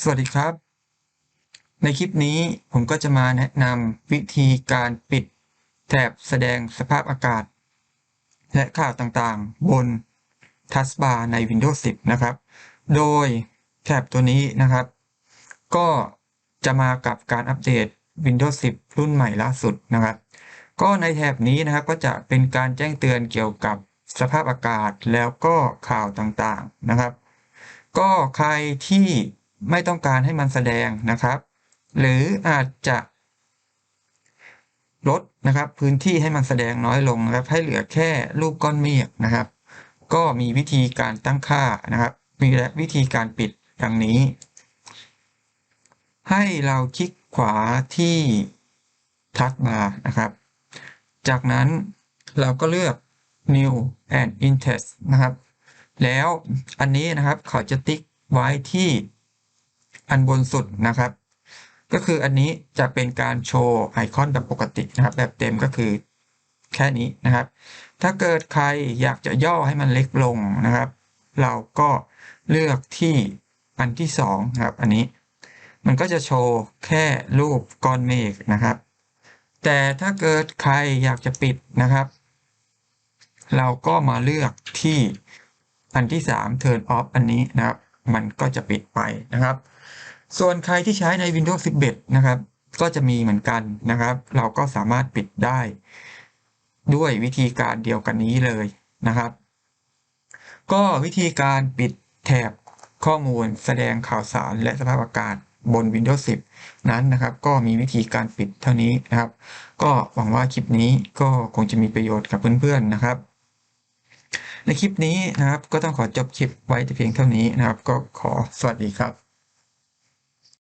สวัสดีครับ ในคลิปนี้ผมก็จะมาแนะนำวิธีการปิดแถบแสดงสภาพอากาศ และข่าวต่างๆ บนทัสบาร์ใน Windows 10 นะครับ โดยแถบตัวนี้นะครับ ก็จะมากับการอัปเดต Windows 10 รุ่นใหม่ล่าสุดนะครับ ก็ในแถบนี้นะครับก็จะเป็นการแจ้งเตือนเกี่ยวกับสภาพอากาศแล้วก็ข่าวต่างๆนะครับ ก็ใครที่ ไม่ต้องการให้มันแสดงนะครับ หรืออาจจะลดนะครับ พื้นที่ให้มันแสดงน้อยลงนะครับ ให้เหลือแค่รูปก้อนเมฆนะครับ ก็มีวิธีการตั้งค่านะครับ มีและวิธีการปิดดังนี้ ให้เราคลิกขวาที่ทัชบาร์นะครับ จากนั้นเราก็เลือก new and interest นะครับ แล้วอันนี้นะครับเขาจะติ๊กไว้ที่ อันบนสุดนะครับ ก็คืออันนี้จะเป็นการโชว์ไอคอนแบบปกตินะครับ แบบเต็มก็คือแค่นี้นะครับ ถ้าเกิดใครอยากจะย่อให้มันเล็กลงนะครับ เราก็เลือกที่อันที่สองครับ อันนี้มันก็จะโชว์แค่รูปก้อนเมฆนะครับ แต่ถ้าเกิดใครอยากจะปิดนะครับ เราก็มาเลือกที่อันที่3 turn off อันนี้นะครับ มันก็จะปิดไปนะครับ ส่วนใครที่ใช้ใน Windows 11 นะครับ ก็จะมีเหมือนกันนะครับ เราก็สามารถปิดได้ ด้วยวิธีการเดียวกันนี้เลยนะครับ ก็วิธีการปิดแถบข้อมูลแสดงข่าวสารและสภาพอากาศบน Windows 10 นั้นนะครับ ก็มีวิธีการปิดเท่านี้นะครับ ก็หวังว่าคลิปนี้ก็คงจะมีประโยชน์กับเพื่อนๆนะครับ ในคลิปนี้นะครับก็ต้องขอจบคลิปไว้แต่เพียงเท่านี้นะครับ ก็ขอสวัสดีครับ